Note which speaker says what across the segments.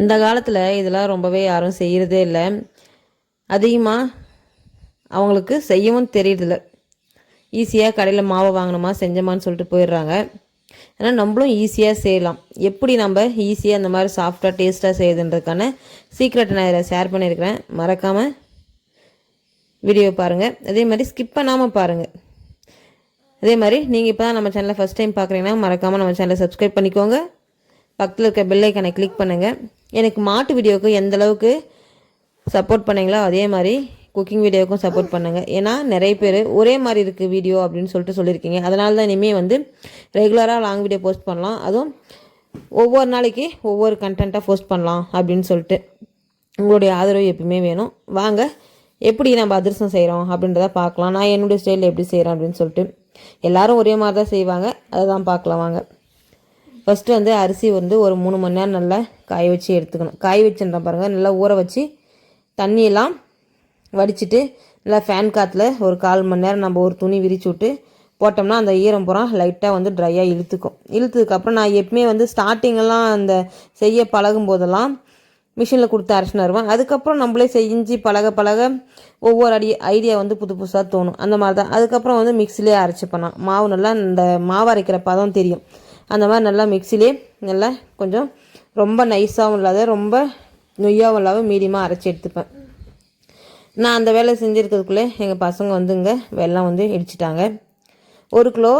Speaker 1: இந்த காலத்தில் இதெல்லாம் ரொம்பவே யாரும் செய்கிறதே இல்லை. அதிகமாக அவங்களுக்கு செய்யவும் தெரியறதில்ல. ஈஸியாக கடையில் மாவை வாங்கினோமா செஞ்சோமான்னு சொல்லிட்டு போயிடுறாங்க. ஆனால் நம்மளும் ஈஸியாக செய்யலாம். எப்படி நம்ம ஈஸியாக இந்த மாதிரி சாஃப்டாக டேஸ்ட்டாக செய்யுதுன்றதுக்கான சீக்ரெட்டை நான் இதில் ஷேர் பண்ணியிருக்கிறேன். மறக்காமல் வீடியோ பாருங்கள் அதே மாதிரி ஸ்கிப் பண்ணாமல் பாருங்கள் அதே மாதிரி நீங்கள் இப்போ தான் நம்ம சேனலை ஃபஸ்ட் டைம் பார்க்குறீங்கன்னா மறக்காமல் நம்ம சேனலை சப்ஸ்கிரைப் பண்ணிக்கோங்க. பக்கத்தில் இருக்க பெல்லைக்கனை கிளிக் பண்ணுங்கள் எனக்கு மாட்டு வீடியோவுக்கு எந்த அளவுக்கு சப்போர்ட் பண்ணீங்களோ அதே மாதிரி குக்கிங் வீடியோவுக்கும் சப்போர்ட் பண்ணுங்கள் ஏன்னா நிறைய பேர் ஒரே மாதிரி இருக்குது வீடியோ அப்படின்னு சொல்லிட்டு சொல்லியிருக்கீங்க. அதனால தான் இனிமேல் வந்து ரெகுலராக லாங் வீடியோ போஸ்ட் பண்ணலாம். அதுவும் ஒவ்வொரு நாளைக்கு ஒவ்வொரு கண்டென்ட்டாக போஸ்ட் பண்ணலாம் அப்படின்னு சொல்லிட்டு உங்களுடைய ஆதரவு எப்பயுமே வேணும். வாங்க எப்படி நம்ம அதிரசம் செய்கிறோம் அப்படின்றத பார்க்கலாம். நான் என்னுடைய ஸ்டைலில் எப்படி செய்கிறேன் அப்படின்னு சொல்லிட்டு. எல்லாரும் ஒரே மாதிரி தான் செய்வாங்க. அதை தான் பார்க்கலாம். வாங்க. ஃபஸ்ட்டு வந்து அரிசி வந்து ஒரு மூணு மணி நேரம் நல்லா காய வச்சு எடுத்துக்கணும். காய வச்சுன்ற பாருங்கள் நல்லா ஊற வச்சு தண்ணியெல்லாம் வடிச்சிட்டு நல்லா ஃபேன் காற்றுல ஒரு கால் மணி நேரம் நம்ம ஒரு துணி விரிச்சு விட்டு போட்டோம்னா அந்த ஈரம் புறம் லைட்டாக வந்து ட்ரையாக இழுத்துக்கும். இழுத்ததுக்கப்புறம் நான் எப்பவுமே வந்து ஸ்டார்டிங்கெல்லாம் அந்த செய்ய பழகும் போதெல்லாம் மிஷினில் கொடுத்து அரைச்சின்னு வருவேன். அதுக்கப்புறம் நம்மளே செஞ்சு பழக பழக ஒவ்வொரு அடி ஐடியா வந்து புது புதுசாக தோணும். அந்த மாதிரி தான் அதுக்கப்புறம் வந்து மிக்சிலே அரைச்சிப்பேன் நான். மாவு நல்லா இந்த மாவு அரைக்கிற பதம் தெரியும். அந்த மாதிரி நல்லா மிக்சிலே நல்லா கொஞ்சம் ரொம்ப நைஸாகவும் இல்லாத ரொம்ப நொய்யாகவும் இல்லாமல் மீடியமாக அரைச்சி எடுத்துப்பேன். நான் அந்த வேலை செஞ்சுருக்கிறதுக்குள்ளே எங்கள் பசங்க வந்து இங்கே வெல்லம் வந்து இடிச்சிட்டாங்க. ஒரு கிலோ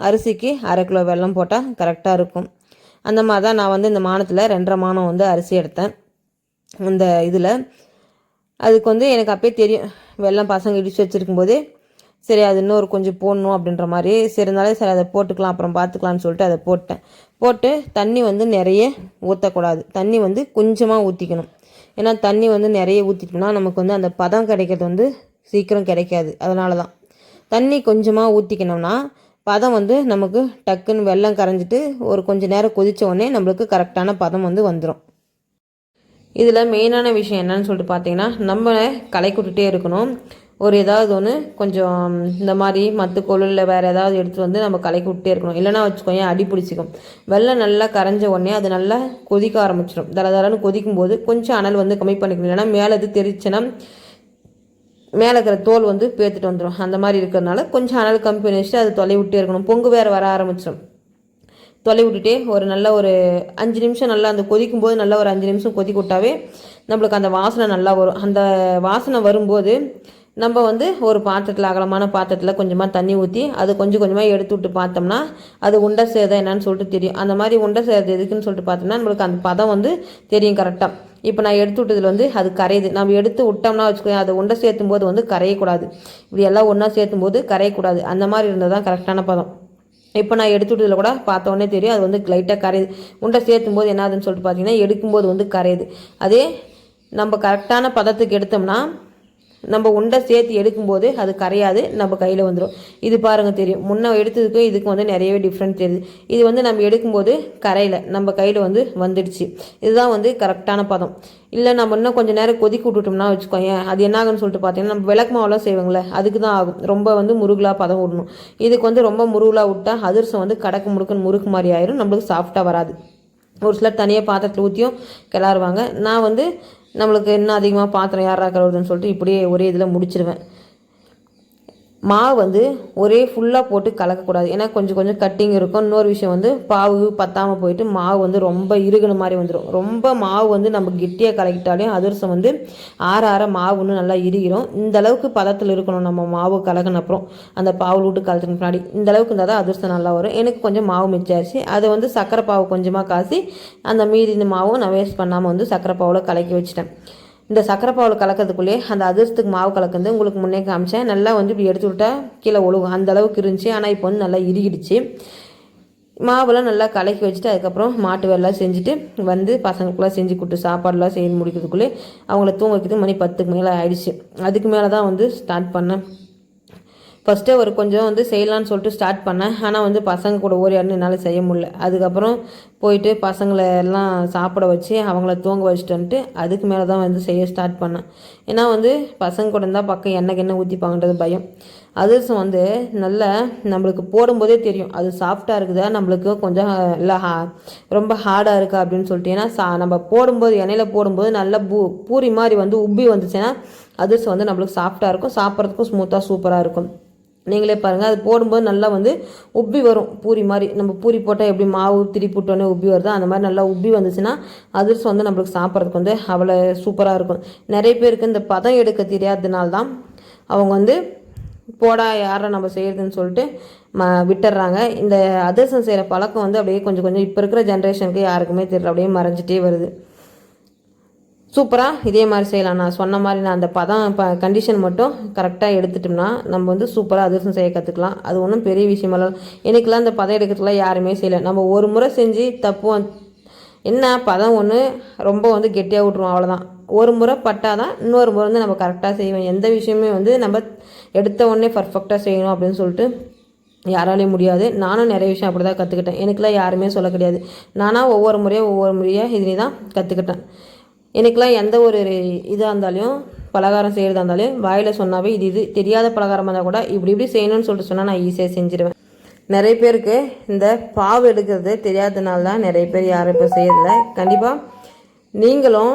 Speaker 1: அரிசிக்கு அரை கிலோ வெல்லம் போட்டால் கரெக்டாக இருக்கும். அந்த மாதிரி தான் நான் வந்து இந்த மானத்தில் ரெண்டரை மானம் வந்து அரிசி எடுத்தேன். இந்த இதில் அதுக்கு வந்து எனக்கு அப்பயே தெரியும் வெள்ளம் பசங்க இடித்து வச்சுருக்கும் போதே சரி அது இன்னொரு கொஞ்சம் போடணும் அப்படின்ற மாதிரி. சரி இருந்தாலும் சரி அதை போட்டுக்கலாம் அப்புறம் பார்த்துக்கலாம்னு சொல்லிட்டு அதை போட்டேன். போட்டு தண்ணி வந்து நிறைய ஊற்றக்கூடாது தண்ணி வந்து கொஞ்சமாக ஊற்றிக்கணும் ஏன்னா தண்ணி வந்து நிறைய ஊற்றிட்டோம்னா நமக்கு வந்து அந்த பதம் கிடைக்கிறது வந்து சீக்கிரம் கிடைக்காது. அதனால தான் தண்ணி கொஞ்சமாக ஊற்றிக்கணும்னா பதம் வந்து நமக்கு டக்குன்னு வெள்ளம் கரைஞ்சிட்டு ஒரு கொஞ்ச நேரம் கொதித்த உடனே நம்மளுக்கு கரெக்டான பதம் வந்து வந்துடும் இதில் மெயினான விஷயம் என்னன்னு சொல்லிட்டு பார்த்தீங்கன்னா நம்ம களை கொடுத்துட்டே இருக்கணும். ஒரு ஏதாவது ஒன்று கொஞ்சம் இந்த மாதிரி மத்துக்கோல் இல்லை வேறு ஏதாவது எடுத்து வந்து நம்ம கலக்கி விட்டே இருக்கணும். இல்லைனா வச்சுக்கோங்க அடி பிடிச்சிக்கும். வெள்ளம் நல்லா கரைஞ்ச உடனே அது நல்லா கொதிக்க ஆரம்பிச்சிடும் தர தரன்னு கொதிக்கும் போது கொஞ்சம் அனல் வந்து கம்மி பண்ணிக்கணும். இல்லைனா மேலே இது தெரிச்சுன்னா மேலே இருக்கிற தோல் வந்து பேத்துட்டு வந்துடும் அந்த மாதிரி இருக்கிறதுனால கொஞ்சம் அனல் கம்மி பண்ணி வச்சுட்டு அது தொலை விட்டே இருக்கணும். பொங்கு வேறு வர ஆரம்பிச்சிடும் தொலை விட்டுட்டே ஒரு நல்ல ஒரு அஞ்சு நிமிஷம் நல்லா அந்த கொதிக்கும் போது நல்லா ஒரு அஞ்சு நிமிஷம் கொதிக்க விட்டாவே நம்மளுக்கு அந்த வாசனை நல்லா வரும். அந்த வாசனை வரும்போது நம்ம வந்து ஒரு பாத்திரத்தில் அகலமான பாத்திரத்தில் கொஞ்சமாக தண்ணி ஊற்றி அது கொஞ்சம் கொஞ்சமாக எடுத்து விட்டு பார்த்தோம்னா அது உண்டை சேதம் என்னன்னு சொல்லிட்டு தெரியும். அந்த மாதிரி உண்டை சேதம் எதுக்குன்னு சொல்லிட்டு பார்த்தோம்னா நம்மளுக்கு அந்த பதம் வந்து தெரியும் கரெக்டாக இப்போ நான் எடுத்து விட்டதில் வந்து அது கரையுது. நம்ம எடுத்து விட்டோம்னா வச்சுக்கோங்க அதை உண்டை சேர்த்தும் போது வந்து கரையக்கூடாது. இப்படி எல்லாம் ஒன்றா சேர்த்தும் போது கரையக்கூடாது. அந்த மாதிரி இருந்தால் தான் கரெக்டான பதம். இப்போ நான் எடுத்து விட்டதில் கூட பார்த்தோன்னே தெரியும் அது வந்து லைட்டாக கரையுது. உண்டை சேர்த்தும் போது என்ன ஆகுதுன்னு சொல்லிட்டு பார்த்தீங்கன்னா எடுக்கும்போது வந்து கரையுது. அதே நம்ம கரெக்டான பதத்துக்கு எடுத்தோம்னா நம்ம உண்டை சேர்த்து எடுக்கும்போது அது கரையாது நம்ம கையில் வந்துடும் இது பாருங்கள் தெரியும். முன்ன எடுத்ததுக்கும் இதுக்கும் வந்து நிறையவே டிஃப்ரெண்ட் தெரியுது. இது வந்து நம்ம எடுக்கும்போது கரையில் நம்ம கையில் வந்து வந்துடுச்சு. இதுதான் வந்து கரெக்டான பதம். இல்லை நம்ம இன்னும் கொஞ்சம் நேரம் கொதிக்க விட்டுட்டோம்னா வச்சுக்கோங்க அது என்ன ஆகுன்னு சொல்லிட்டு பார்த்தீங்கன்னா நம்ம விளக்கு மாவுலாம் செய்வாங்களே அதுக்கு தான் ஆகும். ரொம்ப வந்து முருகலாக பதம் விடணும். இதுக்கு வந்து ரொம்ப முருகலாக விட்டால் அதிரசம் வந்து கடக்கு முடுக்குன்னு முறுக்கு மாதிரி ஆயிரும் நம்மளுக்கு சாஃப்டாக வராது. ஒரு சிலர் தனியாக பாத்திரத்தில் ஊற்றியும் கிளறுவாங்க. நான் வந்து நம்மளுக்கு இன்னும் அதிகமாக பாத்திரம் யாராக கழுவுதுன்னு சொல்லிட்டு இப்படியே ஒரே இதில் முடிச்சிடுவேன் மாவு வந்து ஒரே ஃபுல்லாக போட்டு கலக்கக்கூடாது. ஏன்னா கொஞ்சம் கொஞ்சம் கட்டிங் இருக்கும். இன்னொரு விஷயம் வந்து பாவு பத்தாமல் போயிட்டு மாவு வந்து ரொம்ப இறுகின மாதிரி வந்துடும் ரொம்ப மாவு வந்து நம்ம கெட்டியாக கலக்கிட்டாலே அதிரசம் வந்து ஆற ஆற மாவு இன்னும் நல்லா இறுகிரும். இந்த அளவுக்கு பதத்தில் இருக்கணும் நம்ம மாவு கலக்கின அப்புறம். அந்த பாவு விட்டு கலத்துக்கு முன்னாடி. இந்த அளவுக்கு இருந்தால் தான் அதிரசம் நல்லா வரும். எனக்கு கொஞ்சம் மாவு மிச்சாச்சு அதை வந்து சக்கரை பாவு கொஞ்சமாக காசி அந்த மீதி இந்த மாவும் நான் வேஸ்ட் பண்ணாமல் வந்து சக்கரை பாவில் கலக்கி வச்சிட்டேன். இந்த சக்கரை பாவில் கலக்கிறதுக்குள்ளே அந்த அதிர்ஷ்டத்துக்கு மாவு கலக்கிறது உங்களுக்கு முன்னே காமிச்சேன். நல்லா வந்து இப்படி எடுத்து விட்டா கீழே ஒழுகும். அந்த அளவுக்கு இருந்துச்சு. ஆனால் இப்போ வந்து நல்லா இறுகிடுச்சு. மாவுலாம் நல்லா கலக்கி வச்சுட்டு அதுக்கப்புறம் மாட்டு வேலைலாம் செஞ்சுட்டு வந்து பசங்களுக்குலாம் செஞ்சு கொடுத்து சாப்பாடுலாம் செய்ய முடிக்கிறதுக்குள்ளே அவங்கள தூங்க வைக்கிறது மணி பத்துக்கு மேலே ஆயிடுச்சு. அதுக்கு மேலே தான் வந்து ஸ்டார்ட் பண்ணேன். ஃபஸ்ட்டே ஒரு கொஞ்சம் வந்து செய்யலான்னு சொல்லிட்டு ஸ்டார்ட் பண்ணேன். ஆனால் வந்து பசங்க கூட ஓரியாடுன்னு என்னால் செய்ய முடியல. அதுக்கப்புறம் போயிட்டு பசங்களை எல்லாம் சாப்பிட வச்சு அவங்கள தூங்க வச்சுட்டு வந்துட்டு அதுக்கு மேலே தான் வந்து செய்ய ஸ்டார்ட் பண்ணேன். ஏன்னா வந்து பசங்க கூட இருந்தால் பக்கம் எண்ணெய் என்ன ஊற்றிப்பாங்கன்றது பயம். அதிரசம் வந்து நல்லா நம்மளுக்கு போடும்போதே தெரியும். அது சாஃப்டாக இருக்குதா? நம்மளுக்கு கொஞ்சம் இல்லை ஹா ரொம்ப ஹார்டாக இருக்கா அப்படின்னு சொல்லிட்டு. ஏன்னா சா நம்ம போடும்போது எண்ணெயில் போடும்போது நல்லா பூ பூரி மாதிரி வந்து உப்பி வந்துச்சுன்னா அதிரசம் வந்து நம்மளுக்கு சாஃப்டாக இருக்கும். சாப்பிட்றதுக்கும் ஸ்மூத்தாக சூப்பராக இருக்கும். நீங்களே பாருங்கள் அது போடும்போது நல்லா வந்து உப்பி வரும். பூரி மாதிரி. நம்ம பூரி போட்டால் எப்படி மாவு திரி போட்டோன்னே உப்பி வருதோ? அந்த மாதிரி நல்லா உப்பி வந்துச்சுன்னா அதிர்சம் வந்து நம்மளுக்கு சாப்பிட்றதுக்கு வந்து அவ்வளோ சூப்பராக இருக்கும். நிறைய பேருக்கு இந்த பதம் எடுக்க தெரியாததுனால தான் அவங்க வந்து போடா யாரை நம்ம செய்கிறதுன்னு சொல்லிட்டு ம விட்டுடுறாங்க இந்த அதிர்சம் செய்கிற பழக்கம் வந்து அப்படியே கொஞ்சம் கொஞ்சம் இப்போ இருக்கிற ஜென்ரேஷனுக்கு யாருக்குமே தெரியல. அப்படியே மறைஞ்சிட்டே வருது. சூப்பராக இதே மாதிரி செய்யலாம். நான் சொன்ன மாதிரி நான் அந்த பதம் இப்போ கண்டிஷன் மட்டும் கரெக்டாக எடுத்துட்டோம்னா நம்ம வந்து சூப்பராக அதிரசம் செய்ய கற்றுக்கலாம் அது ஒன்றும் பெரிய விஷயமல்ல எனக்குலாம் அந்த பதம் எடுக்கிறதுலாம் யாருமே செய்யலை. நம்ம ஒரு முறை செஞ்சு தப்பு என்ன பதம் ஒன்று ரொம்ப வந்து கெட்டியாக விட்ருவோம் அவ்வளோதான் ஒரு முறை பட்டால் தான் இன்னொரு முறை வந்து நம்ம கரெக்டாக செய்வோம். எந்த விஷயமே வந்து நம்ம எடுத்த உடனே பர்ஃபெக்டாக செய்யணும் அப்படின்னு சொல்லிட்டு யாராலையும் முடியாது. நானும் நிறைய விஷயம் அப்படி தான் கற்றுக்கிட்டேன் எனக்குலாம் யாருமே சொல்ல கிடையாது. நானாக ஒவ்வொரு முறையாக ஒவ்வொரு முறையாக இதுனி தான் கற்றுக்கிட்டேன் எனக்குலாம் எந்த ஒரு இதாக இருந்தாலும் பலகாரம் செய்கிறதா இருந்தாலும் வாயில் சொன்னாவே இது இது தெரியாத பலகாரமாக இருந்தால் கூட இப்படி இப்படி செய்யணும்னு சொல்லிட்டு சொன்னால் நான் ஈஸியாக செஞ்சிருவேன். நிறைய பேருக்கு இந்த பாவு எடுக்கிறது தெரியாததுனால தான் நிறைய பேர் யாரும் இப்போ செய்யறதில்ல. கண்டிப்பாக நீங்களும்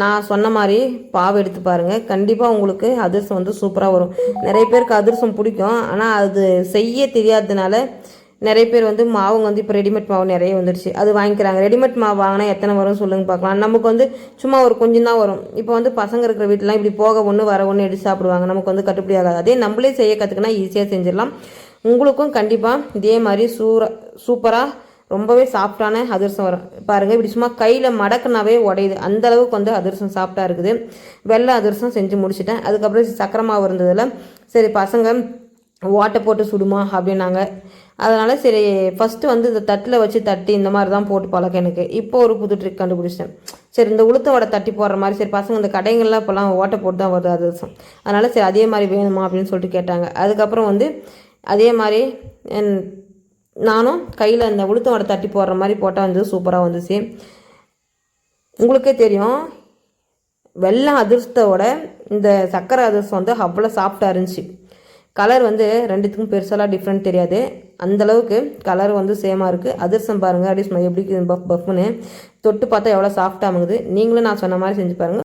Speaker 1: நான் சொன்ன மாதிரி பாவு எடுத்து பாருங்கள் கண்டிப்பாக உங்களுக்கு அதிரசம் வந்து சூப்பராக வரும். நிறைய பேருக்கு அதிரசம் பிடிக்கும். ஆனால் அது செய்ய தெரியாததுனால நிறைய பேர் வந்து மாவுங்க வந்து இப்போ ரெடிமேட் மாவு நிறைய வந்துடுச்சு அது வாங்கிக்கிறாங்க. ரெடிமேட் மாவு வாங்கினா எத்தனை வரும் சொல்லுங்க பார்க்கலாம் நமக்கு வந்து சும்மா ஒரு கொஞ்சம் தான் வரும். இப்போ வந்து பசங்க இருக்கிற வீட்டிலாம் இப்படி போக ஒன்று வர ஒன்று எடுத்து சாப்பிடுவாங்க. நமக்கு வந்து கட்டுப்படி ஆகாது. அதே நம்மளே செய்ய கற்றுக்கினா ஈஸியாக செஞ்சிடலாம். உங்களுக்கும் கண்டிப்பாக இதே மாதிரி சூற சூப்பராக ரொம்பவே சாஃப்டான அதிரசம் வரும். பாருங்கள் இப்படி சும்மா கையில் மடக்குனாவே உடையுது. அந்த அளவுக்கு வந்து அதிரசம் சாஃப்டாக இருக்குது. வெள்ளை அதிரசம் செஞ்சு முடிச்சிட்டேன். அதுக்கப்புறம் சக்கரை மாவு இருந்ததில். சரி பசங்க ஓட்டை போட்டு சுடுமா அப்படின்னாங்க. அதனால் சரி ஃபஸ்ட்டு வந்து இந்த தட்டில் வச்சு தட்டி இந்த மாதிரி தான் போட்டு பழக்கம் எனக்கு. இப்போ ஒரு புது ட்ரிக் கண்டுபிடிச்சேன் சரி இந்த உளுத்த வடை தட்டி போடுற மாதிரி சரி பசங்க இந்த கடைங்கள்லாம் இப்போலாம் ஓட்டை போட்டு தான் வருது அதிரசம் அதனால் சரி அதே மாதிரி வேணுமா அப்படின்னு சொல்லிட்டு கேட்டாங்க. அதுக்கப்புறம் வந்து அதே மாதிரி என்- நானும் கையில் இந்த உளுத்த வடை தட்டி போடுற மாதிரி போட்டால் வந்து சூப்பராக வந்துச்சு. உங்களுக்கே தெரியும் வெள்ளை அதிர்ஷ்டத்தோட இந்த சக்கரை அதிர்ஷ்டம் வந்து அவ்வளோ சாஃப்டாக இருந்துச்சு. கலர் வந்து ரெண்டுத்துக்கும் பெருசாலாம் டிஃப்ரெண்ட் தெரியாது. அந்தளவுக்கு கலர் வந்து சேமாக இருக்குது அதிர்சம் பாருங்கள் அப்படி எப்படி பஃப் பஃப்னு தொட்டு பார்த்தா எவ்வளோ சாஃப்டாக ஆகுது நீங்களும் நான் சொன்ன மாதிரி செஞ்சு பாருங்கள்